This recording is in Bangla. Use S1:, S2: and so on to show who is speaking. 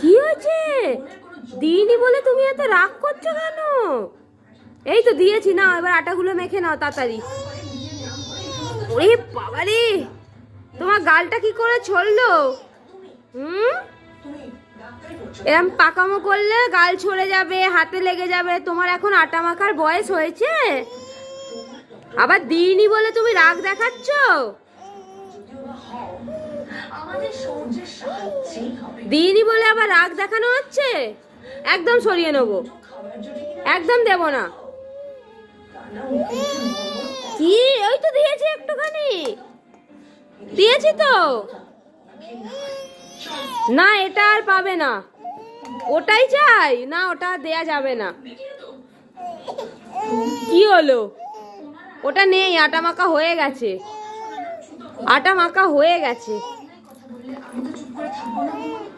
S1: কি হয়েছে? দিইনি বলে তুমি এত রাগ করছ কেন? এই তো দিয়েছি না এবার আটাগুলো মেখে নাও তাড়াতাড়ি। ওরে বাবারে, তোমার গালটা কি করে ছড়লো? হুম? এরম পাকামো করলে গাল ছড়ে যাবে, হাতে লেগে যাবে, তোমার এখন আটা মাখার বয়স হয়েছে? আবার দিইনি বলে তুমি রাগ দেখাচ্ছ? দিইনি বলে আবার রাগ দেখানো হচ্ছে? একদম সরিয়ে নেব। একদম দেব না। কি? ওই তো দিয়েছি একটুখানি। দিয়েছি তো। না, এটা আর পাবে না। ওটাই চাই। না, ওটা দেয়া যাবে না। কি হলো? ওটা নেই, আটা মাখা হয়ে গেছে। আটা মাখা হয়ে গেছে। 근데 축구를 당번한